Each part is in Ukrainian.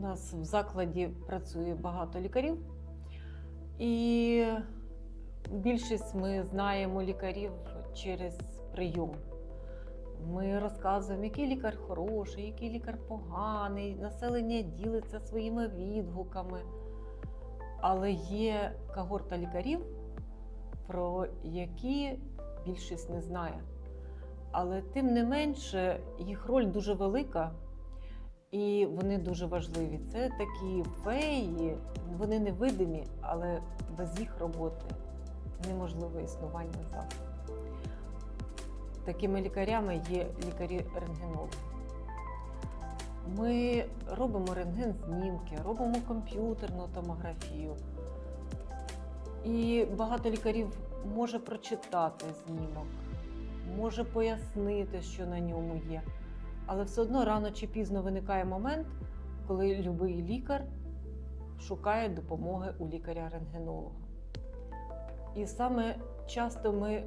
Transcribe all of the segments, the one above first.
У нас в закладі працює багато лікарів, і більшість ми знаємо лікарів через прийом. Ми розказуємо, який лікар хороший, який лікар поганий, населення ділиться своїми відгуками. Але є когорта лікарів, про які більшість не знає. Але тим не менше, їх роль дуже велика і вони дуже важливі. Це такі феї, вони невидимі, але без їх роботи неможливе існування закладу. Такими лікарями є лікарі-рентгенологи. Ми робимо рентген-знімки, робимо комп'ютерну томографію. І багато лікарів може прочитати знімок, може пояснити, що на ньому є. Але все одно рано чи пізно виникає момент, коли будь-який лікар шукає допомоги у лікаря-рентгенолога. І саме часто ми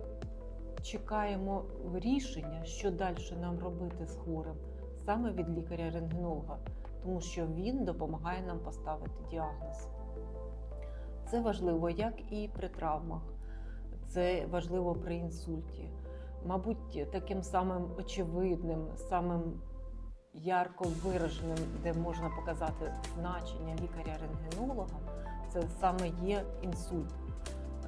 чекаємо рішення, що далі нам робити з хворим, саме від лікаря-рентгенолога, тому що він допомагає нам поставити діагноз. Це важливо як і при травмах, це важливо при інсульті. Мабуть, таким самим очевидним, самим ярко вираженим, де можна показати значення лікаря-рентгенолога, це саме є інсульт.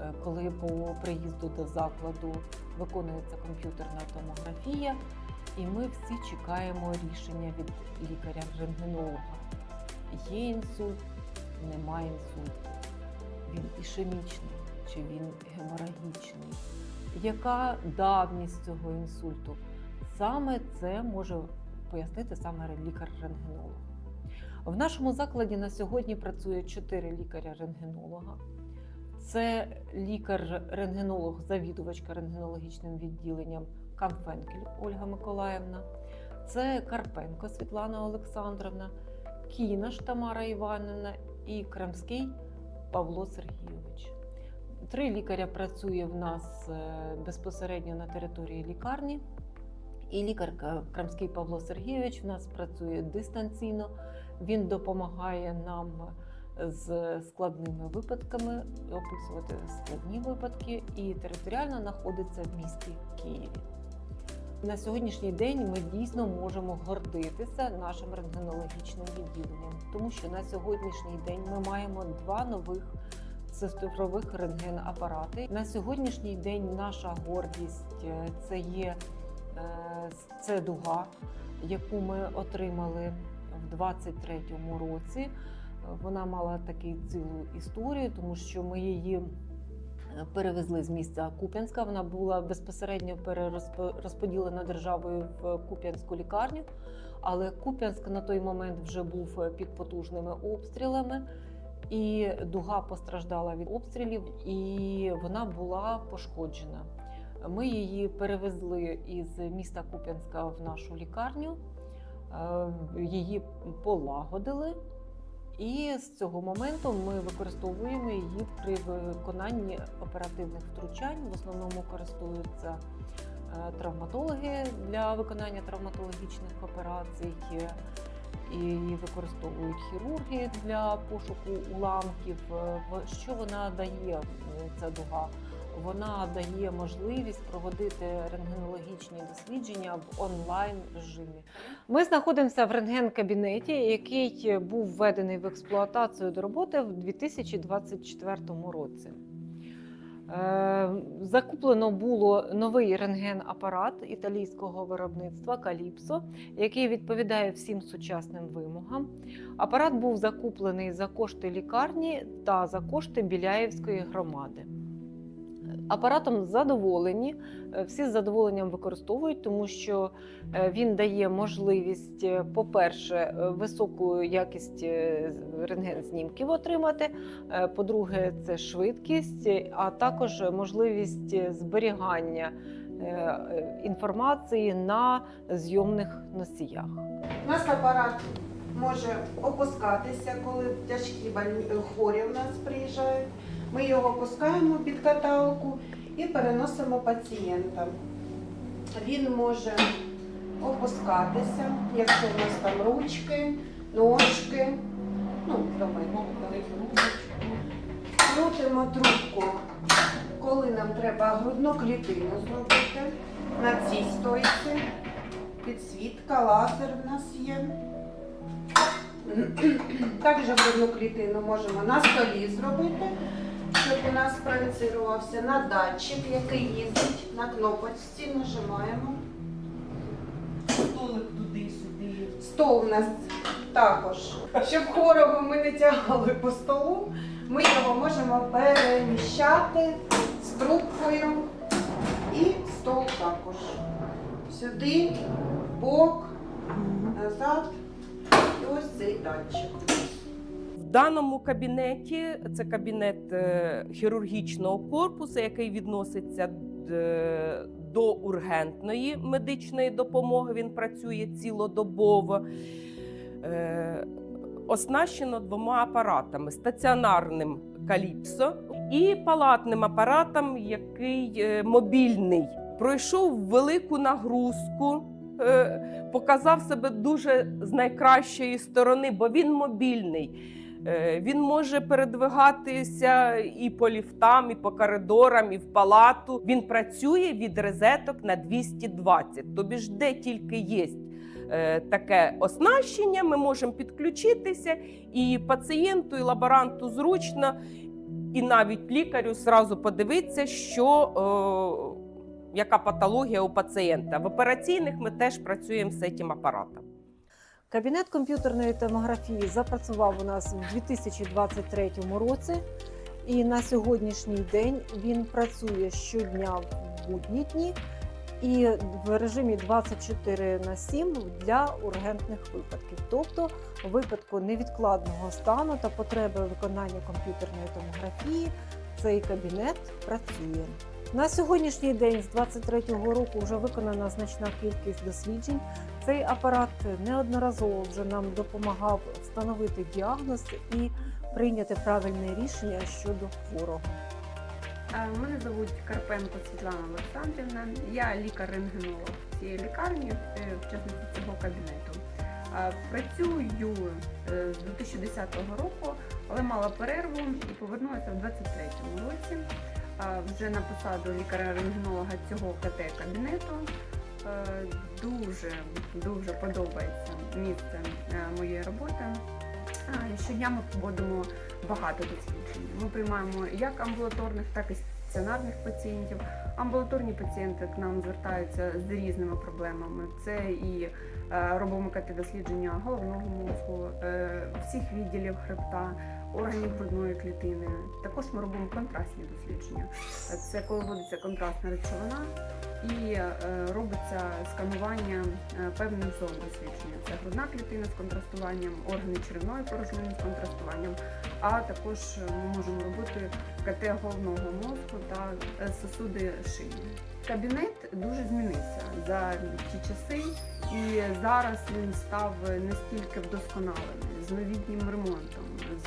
Е, Коли по приїзду до закладу виконується комп'ютерна томографія, і ми всі чекаємо рішення від лікаря-рентгенолога. Є інсульт, немає інсульту. Він ішемічний чи він геморагічний. Яка давність цього інсульту? Саме це може пояснити саме лікар-рентгенолог. В нашому закладі на сьогодні працює чотири лікаря-рентгенолога. Це лікар-рентгенолог, завідувачка рентгенологічним відділенням Камфенкель Ольга Миколаївна, це Карпенко Світлана Олександровна, Кінаш Тамара Іванівна і Крамський Павло Сергійович. Три лікаря працює в нас е, безпосередньо на території лікарні. І лікар Крамський Павло Сергійович в нас працює дистанційно. Він допомагає нам з складними випадками описувати складні випадки і територіально знаходиться в місті Києві. На сьогоднішній день ми дійсно можемо гордитися нашим рентгенологічним відділенням, тому що на сьогоднішній день ми маємо два нових цифрових рентген-апарати. На сьогоднішній день наша гордість е, це є е, це дуга, яку ми отримали в 23-му році. Вона мала таку цілу історію, тому що ми її е, перевезли з місця Куп'янська. Вона була безпосередньо перерозподілена державою в Куп'янську лікарню. Але Куп'янськ на той момент вже був е, під потужними обстрілами, і дуга постраждала від обстрілів, і вона була пошкоджена. Ми її перевезли із міста Куп'янська в нашу лікарню, е, її полагодили. І з цього моменту ми використовуємо її при виконанні оперативних втручань. В основному користуються е, травматологи для виконання травматологічних операцій. Е, І використовують хірурги для пошуку уламків. Е, Що вона дає, е, ця дуга? Вона дає можливість проводити рентгенологічні дослідження в онлайн режимі. Ми знаходимося в рентген-кабінеті, який був введений в експлуатацію до роботи в 2024 році. Е, Закуплено було новий рентген-апарат італійського виробництва Каліпсо, який відповідає всім сучасним вимогам. Апарат був закуплений за кошти лікарні та за кошти Біляєвської громади. Апаратом задоволені, е, всі з задоволенням використовують, тому що е, він дає можливість, е, по-перше, високу якість рентген-знімків отримати. По-друге, це швидкість, а також можливість зберігання інформації на зйомних носіях. У нас апарат може опускатися, коли тяжкі хворі у нас приїжджають. Ми його опускаємо під каталку і переносимо пацієнта. Він може опускатися, якщо у нас там ручки, ножки, мене. Крутимо трубку, коли нам треба грудну клітину зробити. На цій стойці. Підсвітка, лазер в нас є. Також грудну клітину можемо на столі зробити, щоб у нас проєцирувався на датчик, який їздить на кнопочці, нажимаємо. Столик туди-сюди. Стол у нас також. Щоб хворого ми не тягали по столу, ми його можемо переміщати з трубкою і стол також. Сюди, бок, назад. І ось цей датчик. Даному кабінеті це кабінет е, хірургічного корпусу, який відноситься до ургентної медичної допомоги. Він працює цілодобово. Е, Оснащено двома апаратами: стаціонарним каліпсо і палатним апаратом, який е, мобільний. Пройшов велику нагрузку, е, показав себе дуже з найкращої сторони, бо він мобільний. Е, Він може передвигатися і по ліфтам, і по коридорам, і в палату. Він працює від розеток на 220. Тобі ж де тільки є е, таке оснащення, ми можемо підключитися, і пацієнту, і лаборанту зручно, і навіть лікарю зразу подивитися, що. е, Яка патологія у пацієнта? В операційних ми теж працюємо з цим апаратом. Кабінет комп'ютерної томографії запрацював у нас у 2023 році, і на сьогоднішній день він працює щодня в будні дні і в режимі 24 на 7 для ургентних випадків, тобто випадку невідкладного стану та потреби виконання комп'ютерної томографії, цей кабінет працює. На сьогоднішній день з 23-го року вже виконана значна кількість досліджень. Цей апарат неодноразово вже нам допомагав встановити діагноз і прийняти правильне рішення щодо хворого. Мене звуть Карпенко Світлана Олександрівна. Я лікар-рентгенолог цієї лікарні, е, в частності цього кабінету. Працюю е, з 2010 року, але мала перерву і повернулася в 2023 році. Вже на посаду лікаря-рентгенолога цього КТ-кабінету. Е, Дуже дуже подобається місце е, моєї роботи. Щодня ми проводимо багато досліджень. Ми приймаємо як амбулаторних, так і стаціонарних пацієнтів. Амбулаторні пацієнти к нам звертаються з різними проблемами. Це і е, робимо КТ-дослідження головного мозку, е, всіх відділів хребта, органів грудної клітини. Також ми робимо контрастні дослідження. Це коли вводиться контрастна речовина і е, робиться сканування певних зон дослідження. Це грудна клітина з контрастуванням, органи черевної порожнини з контрастуванням, а також е, ми можемо робити КТ головного мозку та е, сосуди шиї. Кабінет дуже змінився за ті часи, і зараз він став настільки вдосконалений з новітнім ремонтом,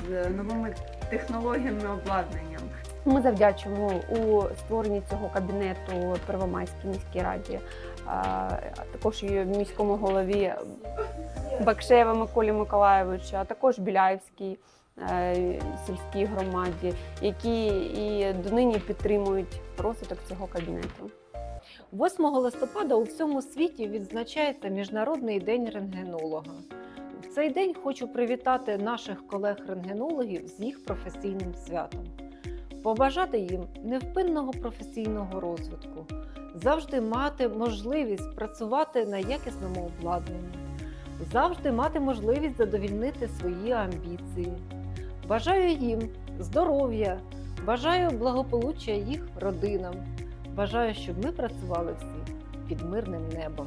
з новими технологіями обладнанням. Ми завдячуємо у створенні цього кабінету Первомайській міській раді, а також і міському голові Бакшеєва Миколі Миколаєвичу, а також Біляївській е, сільській громаді, які і донині підтримують розвиток цього кабінету. 8 листопада у всьому світі відзначається Міжнародний день рентгенолога. В цей день хочу привітати наших колег-рентгенологів з їх професійним святом, побажати їм невпинного професійного розвитку, завжди мати можливість працювати на якісному обладнанні, завжди мати можливість задовільнити свої амбіції. Бажаю їм здоров'я, бажаю благополуччя їх родинам. Бажаю, щоб ми працювали всі під мирним небом.